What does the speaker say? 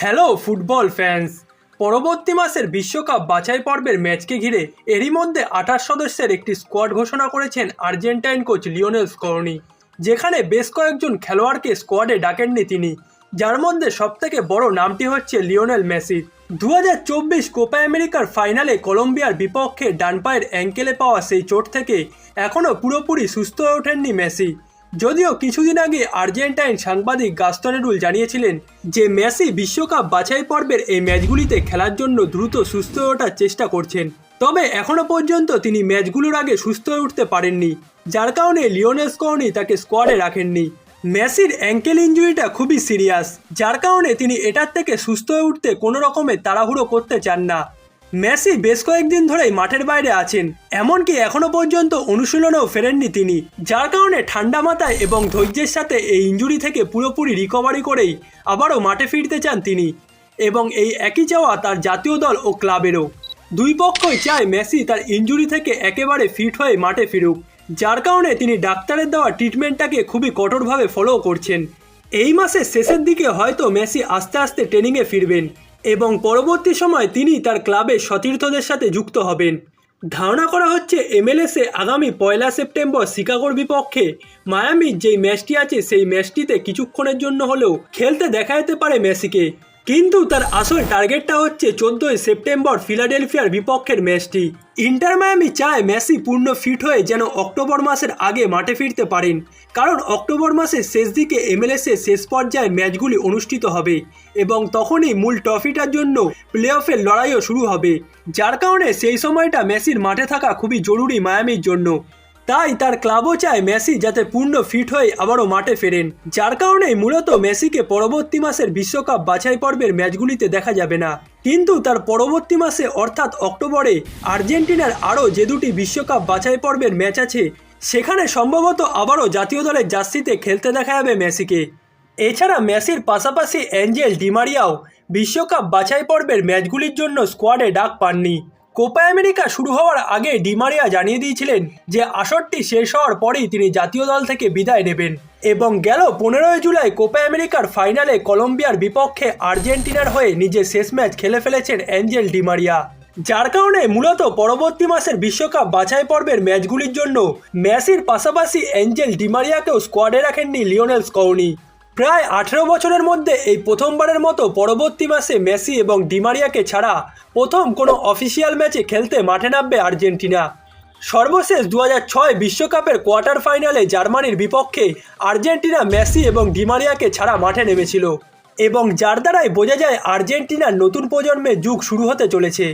Hello football fans. পরবর্তী মাসের বিশ্বকাপ বাছাই পর্বের ম্যাচকে ঘিরে এরই মধ্যে আঠাশ সদস্যের একটি স্কোয়াড ঘোষণা করেছেন আর্জেন্টাইন কোচ লিওনেল স্কর্নি। যেখানে বেশ কয়েকজন খেলোয়াড়কে স্কোয়াডে ডাকেননি তিনি, যার মধ্যে সবথেকে বড় নামটি হচ্ছে লিওনেল মেসি। দু হাজার চব্বিশ কোপা আমেরিকার ফাইনালে কলম্বিয়ার বিপক্ষে ডান পায়ের অ্যাঙ্কেলে পাওয়া সেই চোট থেকে এখনও পুরোপুরি সুস্থ হয়ে ওঠেননি মেসি। যদিও কিছুদিন আগে আর্জেন্টাইন সাংবাদিক গাস্তনেরুল জানিয়েছিলেন যে মেসি বিশ্বকাপ বাছাই পর্বের এই ম্যাচগুলিতে খেলার জন্য দ্রুত সুস্থ হয়ে ওঠার চেষ্টা করছেন। তবে এখনও পর্যন্ত তিনি ম্যাচগুলোর আগে সুস্থ হয়ে উঠতে পারেননি, যার কারণে লিওনেস স্কর্নি তাকে স্কোয়াডে রাখেননি। মেসির অ্যাঙ্কেল ইঞ্জুরিটা খুবই সিরিয়াস, যার কারণে তিনি এটার থেকে সুস্থ হয়ে উঠতে কোনো রকমের তাড়াহুড়ো করতে চান না। মেসি বেশ কয়েকদিন ধরেই মাঠের বাইরে আছেন, এমনকি এখনও পর্যন্ত অনুশীলনেও ফেরেননি তিনি, যার কারণে ঠান্ডা মাথায় এবং ধৈর্যের সাথে এই ইঞ্জুরি থেকে পুরোপুরি রিকভারি করেই আবারও মাঠে ফিরতে চান তিনি, এবং এই একই চাওয়া তার জাতীয় দল ও ক্লাবেরও। দুই পক্ষই চায় মেসি তার ইঞ্জুরি থেকে একেবারে ফিট হয়ে মাঠে ফিরুক, যার কারণে তিনি ডাক্তারের দেওয়া ট্রিটমেন্টটাকে খুবই কঠোরভাবে ফলো করছেন। এই মাসের শেষের দিকে হয়তো মেসি আস্তে আস্তে ট্রেনিংয়ে ফিরবেন এবং পরবর্তী সময় তিনি তার ক্লাবের সতীর্থদের সাথে যুক্ত হবেন। ধারণা করা হচ্ছে, এমএলএসে আগামী পয়লা সেপ্টেম্বর শিকাগোর বিপক্ষে মায়ামির যেই ম্যাচটি আছে, সেই ম্যাচটিতে কিছুক্ষণের জন্য হলেও খেলতে দেখা যেতে পারে মেসিকে। কিন্তু তার আসল টার্গেটটা হচ্ছে চোদ্দই সেপ্টেম্বর ফিলাডেলফিয়ার বিপক্ষের ম্যাচটি। ইন্টার মায়ামি চায় মেসি পূর্ণ ফিট হয়ে যেন অক্টোবর মাসের আগে মাঠে ফিরতে পারেন। কারণ অক্টোবর মাসের শেষ দিকে এমএলএসের শেষ পর্যায়ে ম্যাচগুলি অনুষ্ঠিত হবে এবং তখনই মূল ট্রফিটার জন্য প্লে অফের লড়াইও শুরু হবে। যার কারণে সেই সময়টা মেসির মাঠে থাকা খুবই জরুরি মায়ামির জন্য। তাই তার ক্লাবও চায় মেসি যাতে পূর্ণ ফিট হয়ে আবারও মাঠে ফেরেন, যার কারণেই মূলত মেসিকে পরবর্তী মাসের বিশ্বকাপ বাছাই পর্বের ম্যাচগুলিতে দেখা যাবে না। কিন্তু তার পরবর্তী মাসে অর্থাৎ অক্টোবরে আর্জেন্টিনার আরও যে দুটি বিশ্বকাপ বাছাই পর্বের ম্যাচ আছে, সেখানে সম্ভবত আবারও জাতীয় দলের জার্সিতে খেলতে দেখা যাবে মেসিকে। এছাড়া মেসির পাশাপাশি অ্যাঞ্জেল ডিমারিয়াও বিশ্বকাপ বাছাই পর্বের ম্যাচগুলির জন্য স্কোয়াডে ডাক পাননি। কোপা আমেরিকা শুরু হওয়ার আগে ডিমারিয়া জানিয়ে দিয়েছিলেন যে আসরটি শেষ হওয়ার পরেই তিনি জাতীয় দল থেকে বিদায় নেবেন। এবং গেল পনেরোই জুলাই কোপা আমেরিকার ফাইনালে কলম্বিয়ার বিপক্ষে আর্জেন্টিনার হয়ে নিজের শেষ ম্যাচ খেলে ফেলেছেন অ্যাঞ্জেল ডিমারিয়া যার কারণে মূলত পরবর্তী মাসের বিশ্বকাপ বাছাই পর্বের ম্যাচগুলির জন্য মেসির পাশাপাশি অ্যাঞ্জেল ডিমারিয়াকেও স্কোয়াডে রাখেননি লিওনেল স্কৌনি প্রায় আঠেরো বছরের মধ্যে এই প্রথমবারের মতো পরবর্তী মাসে মেসি এবং ডিমারিয়াকে ছাড়া প্রথম কোনো অফিসিয়াল ম্যাচে খেলতে মাঠে নামবে আর্জেন্টিনা। সর্বশেষ দু ছয় বিশ্বকাপের কোয়ার্টার ফাইনালে জার্মানির বিপক্ষে আর্জেন্টিনা মেসি এবং ডিমারিয়াকে ছাড়া মাঠে নেমেছিল। এবং যার দ্বারাই বোঝা যায় আর্জেন্টিনার নতুন প্রজন্মের যুগ শুরু হতে চলেছে।